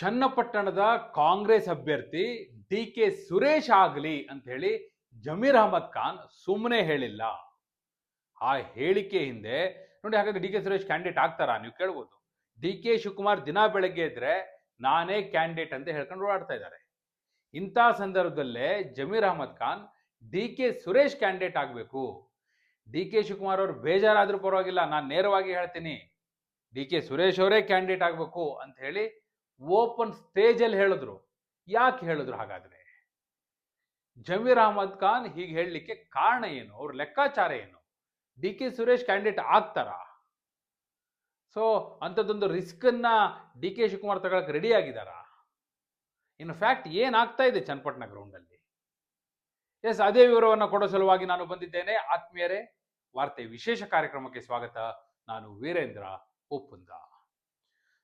ಚನ್ನಪಟ್ಟಣದ ಕಾಂಗ್ರೆಸ್ ಅಭ್ಯರ್ಥಿ D K Suresh ಆಗಲಿ ಅಂತ ಹೇಳಿ ಜಮೀರ್ ಅಹಮದ್ ಖಾನ್ ಸುಮ್ಮನೆ ಹೇಳಿಲ್ಲ. ಆ ಹೇಳಿಕೆ ಹಿಂದೆ ನೋಡಿ ಹಾಗಾದ್ರೆ ಡಿ ಕೆ ಸುರೇಶ್ ಕ್ಯಾಂಡಿಡೇಟ್ ಆಗ್ತಾರಾ? ನೀವು ಕೇಳ್ಬೋದು. ಡಿ ಕೆ ಶಿವಕುಮಾರ್ ದಿನ ಬೆಳಗ್ಗೆ ಇದ್ರೆ ನಾನೇ ಕ್ಯಾಂಡಿಡೇಟ್ ಅಂತ ಹೇಳ್ಕೊಂಡು ಓಡಾಡ್ತಾ ಇದ್ದಾರೆ. ಇಂಥ ಸಂದರ್ಭದಲ್ಲೇ Zameer Ahmed Khan D K Suresh candidate ಆಗಬೇಕು. ಡಿ ಕೆ ಶಿವಕುಮಾರ್ ಅವರು ಬೇಜಾರಾದ್ರೂ ಪರವಾಗಿಲ್ಲ, ನಾನು ನೇರವಾಗಿ ಹೇಳ್ತೀನಿ. ಡಿ ಕೆ ಸುರೇಶ್ ಅವರೇ ಕ್ಯಾಂಡಿಡೇಟ್ ಆಗಬೇಕು ಅಂತ ಹೇಳಿ ಓಪನ್ ಸ್ಟೇಜಲ್ಲಿ ಹೇಳಿದ್ರು. ಯಾಕೆ ಹೇಳಿದ್ರು ಹಾಗಾದ್ರೆ? ಜಮೀರ್ ಅಹಮದ್ ಖಾನ್ ಹೀಗೆ ಹೇಳಲಿಕ್ಕೆ ಕಾರಣ ಏನು? ಅವ್ರ ಲೆಕ್ಕಾಚಾರ ಏನು? ಡಿ ಕೆ ಸುರೇಶ್ ಕ್ಯಾಂಡಿಡೇಟ್ ಆಗ್ತಾರಾ? ಸೊ ಅಂಥದ್ದೊಂದು ರಿಸ್ಕನ್ನ ಡಿ ಕೆ ಶಿವಕುಮಾರ್ ತಗೊಳಕ್ಕೆ ರೆಡಿ ಆಗಿದ್ದಾರಾ ಇನ್ನು ಫ್ಯಾಕ್ಟ್ ಏನಾಗ್ತಾ ಇದೆ ಚನ್ನಪಟ್ಟಣ ಗ್ರೌಂಡಲ್ಲಿ ಎಸ್ ಅದೇ ವಿವರವನ್ನು ಕೊಡೋ ಸಲುವಾಗಿ ನಾನು ಬಂದಿದ್ದೇನೆ. ಆತ್ಮೀಯರೇ, ವಾರ್ತೆ ವಿಶೇಷ ಕಾರ್ಯಕ್ರಮಕ್ಕೆ ಸ್ವಾಗತ. ನಾನು ವೀರೇಂದ್ರ ಒಪ್ಪುಂದ.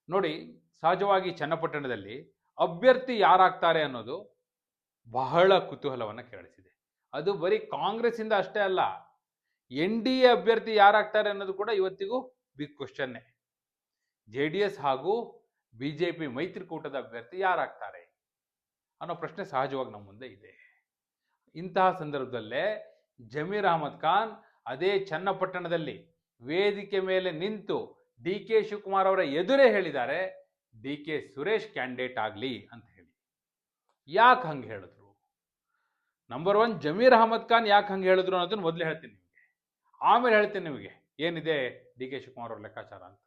ನೋಡಿ ಸಹಜವಾಗಿ ಚನ್ನಪಟ್ಟಣದಲ್ಲಿ ಅಭ್ಯರ್ಥಿ ಯಾರಾಗ್ತಾರೆ ಅನ್ನೋದು ಬಹಳ ಕುತೂಹಲವನ್ನು ಕೆರಳಿಸಿದೆ. ಅದು ಬರೀ ಕಾಂಗ್ರೆಸ್ಸಿಂದ ಅಷ್ಟೇ ಅಲ್ಲ, ಎನ್ ಡಿ ಎ ಅಭ್ಯರ್ಥಿ ಯಾರಾಗ್ತಾರೆ ಅನ್ನೋದು ಕೂಡ ಇವತ್ತಿಗೂ ಬಿಗ್ ಕ್ವಶನ್ನೇ ಜೆ ಡಿ ಎಸ್ ಹಾಗೂ ಬಿ ಜೆ ಪಿ ಮೈತ್ರಿಕೂಟದ ಅಭ್ಯರ್ಥಿ ಯಾರಾಗ್ತಾರೆ ಅನ್ನೋ ಪ್ರಶ್ನೆ ಸಹಜವಾಗಿ ನಮ್ಮ ಮುಂದೆ ಇದೆ. ಇಂತಹ ಸಂದರ್ಭದಲ್ಲೇ ಜಮೀರ್ ಅಹಮದ್ ಖಾನ್ ಅದೇ ಚನ್ನಪಟ್ಟಣದಲ್ಲಿ ವೇದಿಕೆ ಮೇಲೆ ನಿಂತು ಡಿ ಕೆ ಶಿವಕುಮಾರ್ ಅವರ ಎದುರೇ ಹೇಳಿದ್ದಾರೆ ಡಿ ಕೆ ಸುರೇಶ್ ಕ್ಯಾಂಡಿಡೇಟ್ ಆಗಲಿ ಅಂತ ಹೇಳಿ. ಯಾಕೆ ಹಂಗೆ ಹೇಳಿದ್ರು? ನಂಬರ್ ಒನ್ ಜಮೀರ್ ಅಹಮದ್ ಖಾನ್ ಯಾಕೆ ಹಂಗೆ ಹೇಳಿದ್ರು ಅನ್ನೋದನ್ನ ಮೊದಲು ಹೇಳ್ತೀನಿ ಆಮೇಲೆ ಹೇಳ್ತೀನಿ ನಿಮಗೆ, ಏನಿದೆ ಡಿ ಕೆ ಶಿವಕುಮಾರ್ ಅವ್ರ ಲೆಕ್ಕಾಚಾರ ಅಂತ.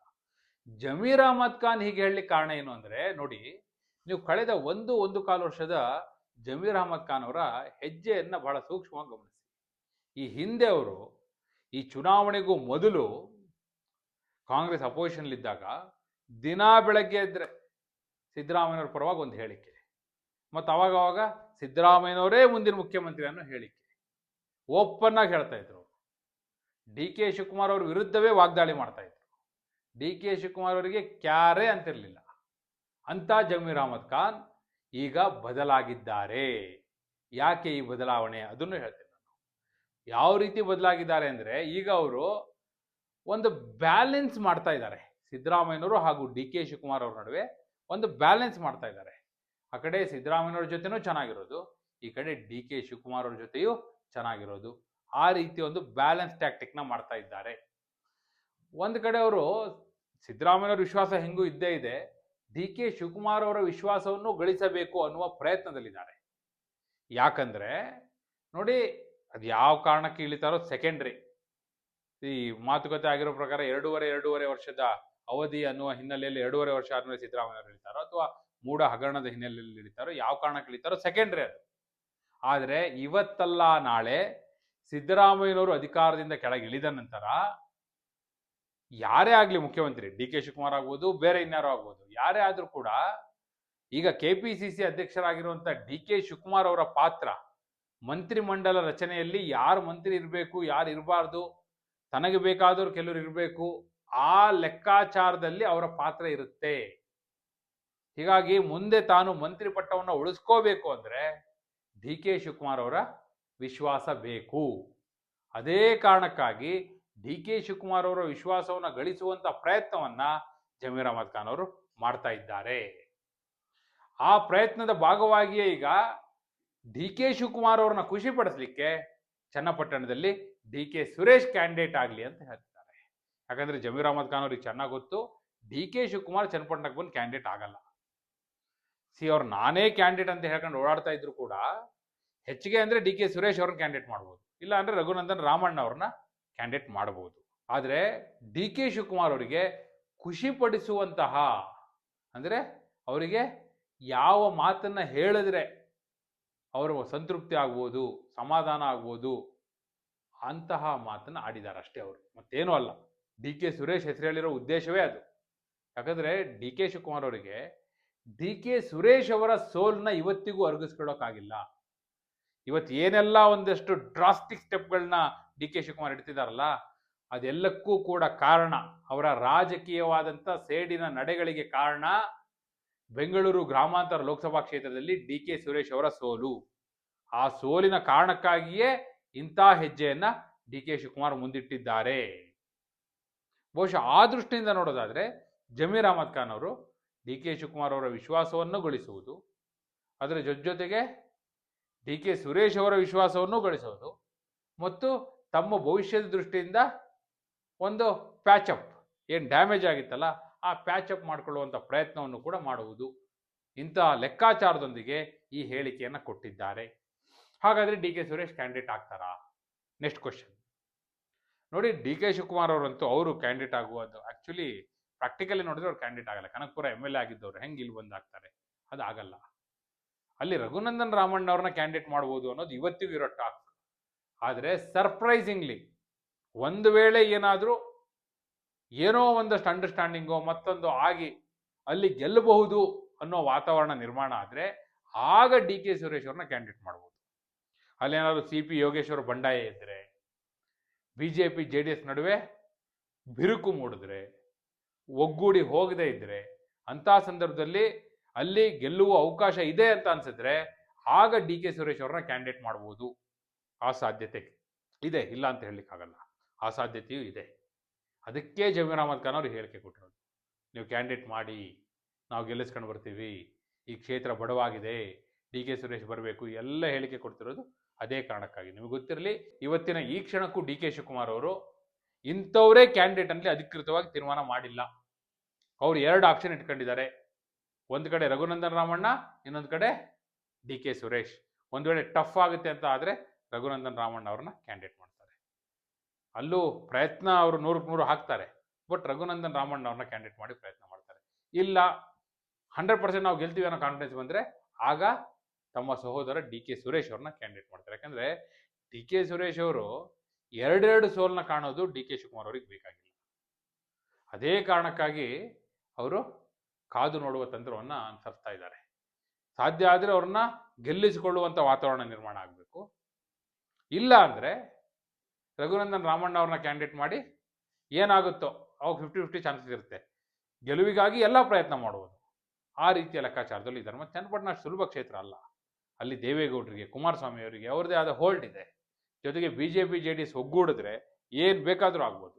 ಜಮೀರ್ ಅಹಮದ್ ಖಾನ್ ಹೀಗೆ ಹೇಳಲಿಕ್ಕೆ ಕಾರಣ ಏನು ಅಂದರೆ, ನೋಡಿ, ನೀವು ಕಳೆದ ಒಂದು ಒಂದು ಕಾಲು ವರ್ಷದ ಜಮೀರ್ ಅಹಮದ್ ಖಾನ್ ಅವರ ಹೆಜ್ಜೆಯನ್ನು ಬಹಳ ಸೂಕ್ಷ್ಮವಾಗಿ ಗಮನಿಸಿ. ಈ ಹಿಂದೆ ಅವರು ಈ ಚುನಾವಣೆಗೂ ಮೊದಲು ಕಾಂಗ್ರೆಸ್ ಅಪೋಸಿಷನ್ಲಿದ್ದಾಗ ದಿನ ಬೆಳಗ್ಗೆ ಎದ್ದರೆ ಸಿದ್ದರಾಮಯ್ಯವ್ರ ಪರವಾಗಿ ಒಂದು ಹೇಳಿಕೆ. ಮತ್ತು ಅವಾಗ ಅವಾಗ ಸಿದ್ದರಾಮಯ್ಯನವರೇ ಮುಂದಿನ ಮುಖ್ಯಮಂತ್ರಿ ಅನ್ನೋ ಹೇಳಿಕೆ. ಓಪನ್ ಆಗಿ ಹೇಳ್ತಾ ಇದ್ರು. ಡಿ ಕೆ ಶಿವಕುಮಾರ್ ಅವ್ರ ವಿರುದ್ಧವೇ ವಾಗ್ದಾಳಿ ಮಾಡ್ತಾ ಇದ್ರು. ಡಿ ಕೆ ಶಿವಕುಮಾರ್ ಅವರಿಗೆ ಕ್ಯಾರೆ ಅಂತಿರಲಿಲ್ಲ. ಅಂತ ಜಮೀರ್ ಅಹಮದ್ ಖಾನ್ ಈಗ ಬದಲಾಗಿದ್ದಾರೆ. ಯಾಕೆ ಈ ಬದಲಾವಣೆ? ಅದನ್ನು ಹೇಳ್ತೀನಿ ನಾನು. ಯಾವ ರೀತಿ ಬದಲಾಗಿದ್ದಾರೆ ಅಂದರೆ ಈಗ ಅವರು ಒಂದು ಬ್ಯಾಲೆನ್ಸ್ ಮಾಡ್ತಾ ಇದ್ದಾರೆ. ಸಿದ್ದರಾಮಯ್ಯನವರು ಹಾಗೂ ಡಿ ಕೆ ಶಿವಕುಮಾರ್ ಅವ್ರ ನಡುವೆ ಒಂದು ಬ್ಯಾಲೆನ್ಸ್ ಮಾಡ್ತಾ ಇದ್ದಾರೆ. ಆ ಕಡೆ ಸಿದ್ದರಾಮಯ್ಯನವ್ರ ಜೊತೆನೂ ಚೆನ್ನಾಗಿರೋದು, ಈ ಕಡೆ ಡಿ ಕೆ ಶಿವಕುಮಾರ್ ಅವ್ರ ಜೊತೆಯೂ ಚೆನ್ನಾಗಿರೋದು. ಆ ರೀತಿ ಒಂದು ಬ್ಯಾಲೆನ್ಸ್ ಟ್ಯಾಕ್ಟಿಕ್ನ ಮಾಡ್ತಾ ಇದ್ದಾರೆ. ಒಂದು ಕಡೆ ಅವರು ಸಿದ್ದರಾಮಯ್ಯವ್ರ ವಿಶ್ವಾಸ ಹೆಂಗೂ ಇದ್ದೇ ಇದೆ, ಡಿ ಕೆ ಶಿವಕುಮಾರ್ ಅವರ ವಿಶ್ವಾಸವನ್ನು ಗಳಿಸಬೇಕು ಅನ್ನುವ ಪ್ರಯತ್ನದಲ್ಲಿದ್ದಾರೆ. ಯಾಕಂದ್ರೆ, ನೋಡಿ ಅದು ಯಾವ ಕಾರಣಕ್ಕೆ ಇಳಿತಾರೋ ಸೆಕೆಂಡ್ರಿ ಈ ಮಾತುಕತೆ ಆಗಿರೋ ಪ್ರಕಾರ ಎರಡೂವರೆ ಎರಡೂವರೆ ವರ್ಷದ ಅವಧಿ ಅನ್ನುವ ಹಿನ್ನೆಲೆಯಲ್ಲಿ ಎರಡೂವರೆ ವರ್ಷ ಆದ್ಮೇಲೆ ಸಿದ್ದರಾಮಯ್ಯ ಇಳಿತಾರೋ ಅಥವಾ ಮೂಢ ಹಗರಣದ ಹಿನ್ನೆಲೆಯಲ್ಲಿ ಇಳಿತಾರೋ ಯಾವ ಕಾರಣಕ್ಕೆ ಇಳಿತಾರೋ ಸೆಕೆಂಡ್ರಿ ಅದು. ಆದರೆ ಇವತ್ತಲ್ಲ ನಾಳೆ ಸಿದ್ದರಾಮಯ್ಯನವರು ಅಧಿಕಾರದಿಂದ ಕೆಳಗೆ ಇಳಿದ ನಂತರ ಯಾರೇ ಆಗಲಿ ಮುಖ್ಯಮಂತ್ರಿ, ಡಿ ಕೆ ಶಿವಕುಮಾರ್ ಆಗ್ಬೋದು, ಬೇರೆ ಇನ್ಯಾರು ಆಗ್ಬೋದು, ಯಾರೇ ಆದರೂ ಕೂಡ ಈಗ ಕೆ ಪಿ ಸಿ ಸಿ ಅಧ್ಯಕ್ಷರಾಗಿರುವಂಥ ಡಿ ಕೆ ಶಿವಕುಮಾರ್ ಅವರ ಪಾತ್ರ ಮಂತ್ರಿಮಂಡಲ ರಚನೆಯಲ್ಲಿ ಯಾರು ಮಂತ್ರಿ ಇರಬೇಕು, ಯಾರು ಇರಬಾರ್ದು, ತನಗೆ ಬೇಕಾದವ್ರು ಕೆಲವರು ಇರಬೇಕು ಆ ಲೆಕ್ಕಾಚಾರದಲ್ಲಿ ಅವರ ಪಾತ್ರ ಇರುತ್ತೆ. ಹೀಗಾಗಿ ಮುಂದೆ ತಾನು ಮಂತ್ರಿ ಪಟ್ಟವನ್ನು ಉಳಿಸ್ಕೋಬೇಕು ಅಂದರೆ ಡಿ ಕೆ ಶಿವಕುಮಾರ್ ಅವರ ವಿಶ್ವಾಸ ಬೇಕು. ಅದೇ ಕಾರಣಕ್ಕಾಗಿ ಡಿ ಕೆ ಶಿವಕುಮಾರ್ ಅವರ ವಿಶ್ವಾಸವನ್ನು ಗಳಿಸುವಂತ ಪ್ರಯತ್ನವನ್ನ ಜಮೀರ್ ಅಹಮದ್ ಖಾನ್ ಅವರು ಮಾಡ್ತಾ ಇದ್ದಾರೆ. ಆ ಪ್ರಯತ್ನದ ಭಾಗವಾಗಿಯೇ ಈಗ ಡಿ ಕೆ ಶಿವಕುಮಾರ್ ಅವ್ರನ್ನ ಖುಷಿ ಪಡಿಸ್ಲಿಕ್ಕೆ ಚನ್ನಪಟ್ಟಣದಲ್ಲಿ ಡಿ ಕೆ ಸುರೇಶ್ ಕ್ಯಾಂಡಿಡೇಟ್ ಆಗಲಿ ಅಂತ ಹೇಳ್ತಿದ್ದಾರೆ ಯಾಕಂದ್ರೆ ಜಮೀರ್ ಅಹಮದ್ ಖಾನ್ ಅವ್ರಿಗೆ ಚೆನ್ನಾಗಿ ಗೊತ್ತು. ಡಿ ಕೆ ಶಿವಕುಮಾರ್ ಚನ್ನಪಟ್ಟಣಕ್ಕೆ ಬಂದು ಕ್ಯಾಂಡಿಡೇಟ್ ಆಗಲ್ಲ. ಸಿ, ಅವ್ರು ನಾನೇ ಕ್ಯಾಂಡಿಡೇಟ್ ಅಂತ ಹೇಳ್ಕೊಂಡು ಓಡಾಡ್ತಾ ಇದ್ರು ಕೂಡ ಹೆಚ್ಚಿಗೆ ಅಂದ್ರೆ ಡಿ ಕೆ ಸುರೇಶ್ ಅವ್ರನ್ನ ಕ್ಯಾಂಡಿಡೇಟ್ ಮಾಡ್ಬೋದು. ಇಲ್ಲ ಅಂದ್ರೆ ರಘುನಂದನ್ ರಾಮಣ್ಣ ಅವ್ರನ್ನ ಕ್ಯಾಂಡಿಡೇಟ್ ಮಾಡಬಹುದು ಆದರೆ ಡಿ ಕೆ ಶಿವಕುಮಾರ್ ಅವರಿಗೆ ಖುಷಿಪಡಿಸುವಂತಹ ಅಂದರೆ ಅವರಿಗೆ ಯಾವ ಮಾತನ್ನ ಹೇಳಿದ್ರೆ ಅವರು ಸಂತೃಪ್ತಿ ಆಗ್ಬೋದು, ಸಮಾಧಾನ ಆಗ್ಬೋದು ಅಂತಹ ಮಾತನ್ನು ಆಡಿದ್ದಾರೆ ಅಷ್ಟೇ ಅವರು. ಮತ್ತೇನೂ ಅಲ್ಲ. ಡಿ ಕೆ ಸುರೇಶ್ ಹೆಸರು ಉದ್ದೇಶವೇ ಅದು. ಯಾಕಂದರೆ ಡಿ ಕೆ ಶಿವಕುಮಾರ್ ಅವರಿಗೆ ಡಿ ಕೆ ಸುರೇಶ್ ಅವರ ಸೋಲ್ನ ಇವತ್ತಿಗೂ ಅರಗಿಸ್ಕೊಳ್ಳೋಕ್ಕಾಗಿಲ್ಲ ಇವತ್ತು ಏನೆಲ್ಲ ಒಂದಷ್ಟು ಡ್ರಾಸ್ಟಿಕ್ ಸ್ಟೆಪ್ಗಳನ್ನ ಡಿ ಕೆ ಶಿವಕುಮಾರ್ ಇಡ್ತಿದಾರಲ್ಲ, ಅದೆಲ್ಲಕ್ಕೂ ಕೂಡ ಕಾರಣ ಅವರ ರಾಜಕೀಯವಾದಂಥ ಸೇಡಿನ ನಡೆಗಳಿಗೆ ಕಾರಣ ಬೆಂಗಳೂರು ಗ್ರಾಮಾಂತರ ಲೋಕಸಭಾ ಕ್ಷೇತ್ರದಲ್ಲಿ ಡಿ ಕೆ ಸುರೇಶ್ ಅವರ ಸೋಲು. ಆ ಸೋಲಿನ ಕಾರಣಕ್ಕಾಗಿಯೇ ಇಂಥ ಹೆಜ್ಜೆಯನ್ನು ಡಿ ಕೆ ಶಿವಕುಮಾರ್ ಮುಂದಿಟ್ಟಿದ್ದಾರೆ. ಬಹುಶಃ ಆ ದೃಷ್ಟಿಯಿಂದ ನೋಡೋದಾದರೆ ಜಮೀರ್ ಅಹಮದ್ ಖಾನ್ ಅವರು ಡಿ ಕೆ ಶಿವಕುಮಾರ್ ಅವರ ವಿಶ್ವಾಸವನ್ನು ಗಳಿಸುವುದು, ಅದರ ಜೊತೆ ಜೊತೆಗೆ ಡಿ ಕೆ ಸುರೇಶ್ ಅವರ ವಿಶ್ವಾಸವನ್ನು ಗಳಿಸುವುದು ಮತ್ತು ತಮ್ಮ ಭವಿಷ್ಯದ ದೃಷ್ಟಿಯಿಂದ ಒಂದು ಪ್ಯಾಚಪ್ ಏನು ಡ್ಯಾಮೇಜ್ ಆಗಿತ್ತಲ್ಲ, ಆ ಪ್ಯಾಚಪ್ ಮಾಡಿಕೊಳ್ಳುವಂಥ ಪ್ರಯತ್ನವನ್ನು ಕೂಡ ಮಾಡುವುದು. ಇಂತಹ ಲೆಕ್ಕಾಚಾರದೊಂದಿಗೆ ಈ ಹೇಳಿಕೆಯನ್ನು ಕೊಟ್ಟಿದ್ದಾರೆ. ಹಾಗಾದರೆ ಡಿ ಕೆ ಸುರೇಶ್ ಕ್ಯಾಂಡಿಡೇಟ್ ಆಗ್ತಾರಾ? ನೆಕ್ಸ್ಟ್ ಕ್ವಶನ್ ನೋಡಿ, ಡಿ ಕೆ ಶಿವಕುಮಾರ್ ಅವರಂತೂ ಅವರು ಕ್ಯಾಂಡಿಡೇಟ್ ಆಗುವುದು. ಆ್ಯಕ್ಚುಲಿ ಪ್ರಾಕ್ಟಿಕಲಿ ನೋಡಿದ್ರೆ ಅವ್ರು ಕ್ಯಾಂಡಿಡೇಟ್ ಆಗಲ್ಲ. ಕನಕಪುರ ಎಂ ಎಲ್ ಎ ಆಗಿದ್ದವ್ರು. ಹೆಂಗೆ ಇಲ್ಲಿ ಬಂದಾಗ್ತಾರೆ ಅದು ಆಗಲ್ಲ. ಅಲ್ಲಿ ರಘುನಂದನ್ ರಾಮಣ್ಣ ಅವ್ರನ್ನ ಕ್ಯಾಂಡಿಡೇಟ್ ಮಾಡ್ಬೋದು ಅನ್ನೋದು ಇವತ್ತಿಗೂ ಇರೋ ಟಾಕ್ ಆದರೆ ಸರ್ಪ್ರೈಸಿಂಗ್ಲಿ ಒಂದು ವೇಳೆ ಏನಾದರೂ ಏನೋ ಒಂದಷ್ಟು ಅಂಡರ್ಸ್ಟ್ಯಾಂಡಿಂಗು ಮತ್ತೊಂದು ಆಗಿ ಅಲ್ಲಿ ಗೆಲ್ಲಬಹುದು ಅನ್ನೋ ವಾತಾವರಣ ನಿರ್ಮಾಣ ಆದರೆ ಆಗ ಡಿ ಕೆ ಸುರೇಶ್ ಅವ್ರನ್ನ ಕ್ಯಾಂಡಿಡೇಟ್ ಮಾಡ್ಬೋದು. ಅಲ್ಲೇನಾದ್ರು ಸಿ ಪಿ ಯೋಗೇಶ್ವರ ಬಂಡಾಯ ಇದ್ದರೆ B J P J D S ನಡುವೆ ಬಿರುಕು ಮೂಡಿದ್ರೆ, ಒಗ್ಗೂಡಿ ಹೋಗದೇ ಇದ್ದರೆ ಅಂಥ ಸಂದರ್ಭದಲ್ಲಿ ಅಲ್ಲಿ ಗೆಲ್ಲುವ ಅವಕಾಶ ಇದೆ ಅಂತ ಅನ್ಸಿದ್ರೆ ಆಗ ಡಿ ಕೆ ಸುರೇಶ್ ಅವ್ರನ್ನ ಕ್ಯಾಂಡಿಡೇಟ್ ಮಾಡ್ಬೋದು. ಆ ಸಾಧ್ಯತೆ ಇದೆ. ಇಲ್ಲ ಅಂತ ಹೇಳಲಿಕ್ಕಾಗಲ್ಲ. ಆ ಸಾಧ್ಯತೆಯೂ ಇದೆ. ಅದಕ್ಕೆ ಜಮೀರ್ ಖಾನ್ ಅವರು ಹೇಳಿಕೆ ಕೊಟ್ಟಿರೋದು. ನೀವು ಕ್ಯಾಂಡಿಡೇಟ್ ಮಾಡಿ, ನಾವು ಗೆಲ್ಲಿಸ್ಕೊಂಡು ಬರ್ತೀವಿ, ಈ ಕ್ಷೇತ್ರ ಬಡವಾಗಿದೆ, ಡಿ ಕೆ ಸುರೇಶ್ ಬರಬೇಕು, ಎಲ್ಲ ಹೇಳಿಕೆ ಕೊಡ್ತಿರೋದು ಅದೇ ಕಾರಣಕ್ಕಾಗಿ. ನಿಮಗೆ ಗೊತ್ತಿರಲಿ, ಇವತ್ತಿನ ಈ ಕ್ಷಣಕ್ಕೂ ಡಿ ಕೆ ಶಿವಕುಮಾರ್ ಅವರು ಇಂಥವರೇ ಕ್ಯಾಂಡಿಡೇಟ್ ಅಧಿಕೃತವಾಗಿ ತೀರ್ಮಾನ ಮಾಡಿಲ್ಲ. ಅವ್ರು ಎರಡು ಆಪ್ಷನ್ ಇಟ್ಕೊಂಡಿದ್ದಾರೆ. ಒಂದು ಕಡೆ ರಘುನಂದನ್ ರಾಮಣ್ಣ, ಇನ್ನೊಂದು ಕಡೆ ಡಿ ಕೆ ಸುರೇಶ್. ಒಂದು ವೇಳೆ ಟಫ್ ಆಗುತ್ತೆ ಅಂತ ಆದರೆ ರಘುನಂದನ್ ರಾಮಣ್ಣ ಅವ್ರನ್ನ ಕ್ಯಾಂಡಿಡೇಟ್ ಮಾಡ್ತಾರೆ. ಅಲ್ಲೂ ಪ್ರಯತ್ನ ಅವರು ನೂರಕ್ಕೆ ನೂರು ಹಾಕ್ತಾರೆ. ಬಟ್ ರಘುನಂದನ್ ರಾಮಣ್ಣ ಅವ್ರನ್ನ ಕ್ಯಾಂಡಿಡೇಟ್ ಮಾಡಿ ಪ್ರಯತ್ನ ಮಾಡ್ತಾರೆ. ಇಲ್ಲ ಹಂಡ್ರೆಡ್ ಪರ್ಸೆಂಟ್ ನಾವು ಗೆಲ್ತೀವಿ ಅನ್ನೋ ಕಾನ್ಫಿಡೆನ್ಸ್ ಬಂದರೆ ಆಗ ತಮ್ಮ ಸಹೋದರ ಡಿ ಕೆ ಸುರೇಶ್ ಅವ್ರನ್ನ ಕ್ಯಾಂಡಿಡೇಟ್ ಮಾಡ್ತಾರೆ. ಯಾಕಂದ್ರೆ ಡಿ ಕೆ ಸುರೇಶ್ ಅವರು ಎರಡೆರಡು ಸೋಲ್ನ ಕಾಣೋದು ಡಿ ಕೆ ಶಿವಕುಮಾರ್ ಅವ್ರಿಗೆ ಬೇಕಾಗಿಲ್ಲ. ಅದೇ ಕಾರಣಕ್ಕಾಗಿ ಅವರು ಕಾದು ನೋಡುವ ತಂತ್ರವನ್ನು ಅನುಸರಿಸ್ತಾ ಇದ್ದಾರೆ. ಸಾಧ್ಯ ಆದರೆ ಅವ್ರನ್ನ ಗೆಲ್ಲಿಸಿಕೊಳ್ಳುವಂಥ ವಾತಾವರಣ ನಿರ್ಮಾಣ ಆಗಬೇಕು. ಇಲ್ಲ ಅಂದರೆ ರಘುನಂದನ್ ರಾಮಣ್ಣ ಅವ್ರನ್ನ ಕ್ಯಾಂಡಿಡೇಟ್ ಮಾಡಿ ಏನಾಗುತ್ತೋ ಅವಾಗ ಫಿಫ್ಟಿ ಫಿಫ್ಟಿ ಚಾನ್ಸಸ್ ಇರುತ್ತೆ. ಗೆಲುವಿಗಾಗಿ ಎಲ್ಲ ಪ್ರಯತ್ನ ಮಾಡುವುದು. ಆ ರೀತಿಯ ಲೆಕ್ಕಾಚಾರದಲ್ಲಿ ಇದ್ದಾರೆ. ಮತ್ತು ಚನ್ನಪಟ್ಟಣ ಸುಲಭ ಕ್ಷೇತ್ರ ಅಲ್ಲ. ಅಲ್ಲಿ ದೇವೇಗೌಡರಿಗೆ, ಕುಮಾರಸ್ವಾಮಿ ಅವರಿಗೆ ಅವ್ರದ್ದೇ ಆದ ಹೋಲ್ಡ್ ಇದೆ. ಜೊತೆಗೆ B J P J D S ಒಗ್ಗೂಡಿದ್ರೆ ಏನು ಬೇಕಾದರೂ ಆಗ್ಬೋದು.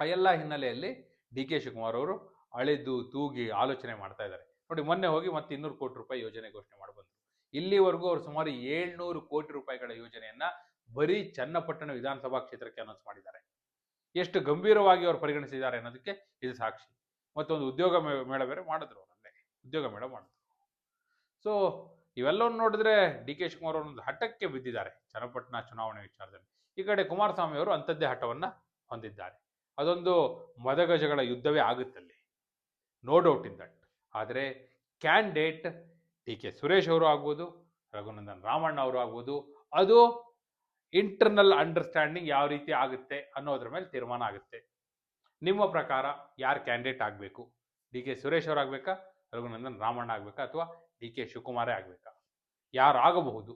ಆ ಎಲ್ಲ ಹಿನ್ನೆಲೆಯಲ್ಲಿ ಡಿ ಕೆ ಶಿವಕುಮಾರ್ ಅವರು ಅಳೆದು ತೂಗಿ ಆಲೋಚನೆ ಮಾಡ್ತಾ ಇದ್ದಾರೆ. ನೋಡಿ, ಮೊನ್ನೆ ಹೋಗಿ ಮತ್ತೆ ಇನ್ನೂರು ಕೋಟಿ ರೂಪಾಯಿ ಯೋಜನೆ ಘೋಷಣೆ ಮಾಡಿ ಬಂದರು. ಇಲ್ಲಿವರೆಗೂ ಅವರು ಸುಮಾರು ಏಳ್ನೂರು ಕೋಟಿ ರೂಪಾಯಿಗಳ ಯೋಜನೆಯನ್ನ ಬರೀ ಚನ್ನಪಟ್ಟಣ ವಿಧಾನಸಭಾ ಕ್ಷೇತ್ರಕ್ಕೆ ಅನೌನ್ಸ್ ಮಾಡಿದ್ದಾರೆ. ಎಷ್ಟು ಗಂಭೀರವಾಗಿ ಅವರು ಪರಿಗಣಿಸಿದ್ದಾರೆ ಅನ್ನೋದಕ್ಕೆ ಇದು ಸಾಕ್ಷಿ. ಮತ್ತೊಂದು ಉದ್ಯೋಗ ಮೇಳ ಬೇರೆ ಮಾಡಿದ್ರು ಅವರಲ್ಲೇ ಉದ್ಯೋಗ ಮೇಳ ಮಾಡಿದ್ರು. ಸೊ ಇವೆಲ್ಲವನ್ನು ನೋಡಿದ್ರೆ ಡಿ ಕೆ ಶಿವಕುಮಾರ್ ಒಂದು ಹಠಕ್ಕೆ ಬಿದ್ದಿದ್ದಾರೆ ಚನ್ನಪಟ್ಟಣ ಚುನಾವಣೆ ವಿಚಾರದಲ್ಲಿ. ಈ ಕಡೆ ಕುಮಾರಸ್ವಾಮಿ ಅವರು ಅಂಥದ್ದೇ ಹಠವನ್ನ ಹೊಂದಿದ್ದಾರೆ. ಅದೊಂದು ಮದಗಜಗಳ ಯುದ್ಧವೇ ಆಗುತ್ತಲ್ಲಿ. ನೋ ಡೌಟ್ ಇನ್ ದಟ್ ಆದರೆ ಕ್ಯಾಂಡಿಡೇಟ್ ಡಿ ಕೆ ಸುರೇಶ್ ಅವರು ಆಗ್ಬೋದು, ರಘುನಂದನ್ ರಾಮಣ್ಣ ಅವರು ಆಗ್ಬೋದು, ಅದು ಇಂಟರ್ನಲ್ ಅಂಡರ್ಸ್ಟ್ಯಾಂಡಿಂಗ್ ಯಾವ ರೀತಿ ಆಗುತ್ತೆ ಅನ್ನೋದ್ರ ಮೇಲೆ ತೀರ್ಮಾನ ಆಗುತ್ತೆ. ನಿಮ್ಮ ಪ್ರಕಾರ ಯಾರು ಕ್ಯಾಂಡಿಡೇಟ್ ಆಗಬೇಕು? ಡಿ ಕೆ ಸುರೇಶ್ ಅವರು ಆಗಬೇಕಾ? ರಘುನಂದನ್ ರಾಮಣ್ಣ ಆಗಬೇಕಾ ಅಥವಾ ಡಿ ಕೆ ಶಿವಕುಮಾರೇ ಆಗಬೇಕಾ? ಯಾರು ಆಗಬಹುದು?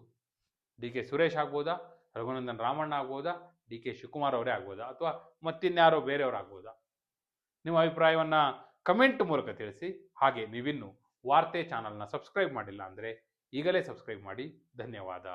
ಡಿ ಕೆ ಸುರೇಶ್ ಆಗ್ಬೋದಾ? ರಘುನಂದನ್ ರಾಮಣ್ಣ ಆಗ್ಬೋದಾ? ಡಿ ಕೆ ಶಿವಕುಮಾರ್ ಅವರೇ ಆಗ್ಬೋದಾ? ಅಥವಾ ಮತ್ತಿನ್ಯಾರೋ ಬೇರೆಯವರು ಆಗ್ಬೋದಾ? ನಿಮ್ಮ ಅಭಿಪ್ರಾಯವನ್ನು ಕಮೆಂಟ್ ಮೂಲಕ ತಿಳಿಸಿ. ಹಾಗೆ ನೀವಿನ್ನು ವಾರ್ತೆ ಚಾನಲ್ನ ಸಬ್ಸ್ಕ್ರೈಬ್ ಮಾಡಿಲ್ಲ ಅಂದರೆ ಈಗಲೇ ಸಬ್ಸ್ಕ್ರೈಬ್ ಮಾಡಿ. ಧನ್ಯವಾದ.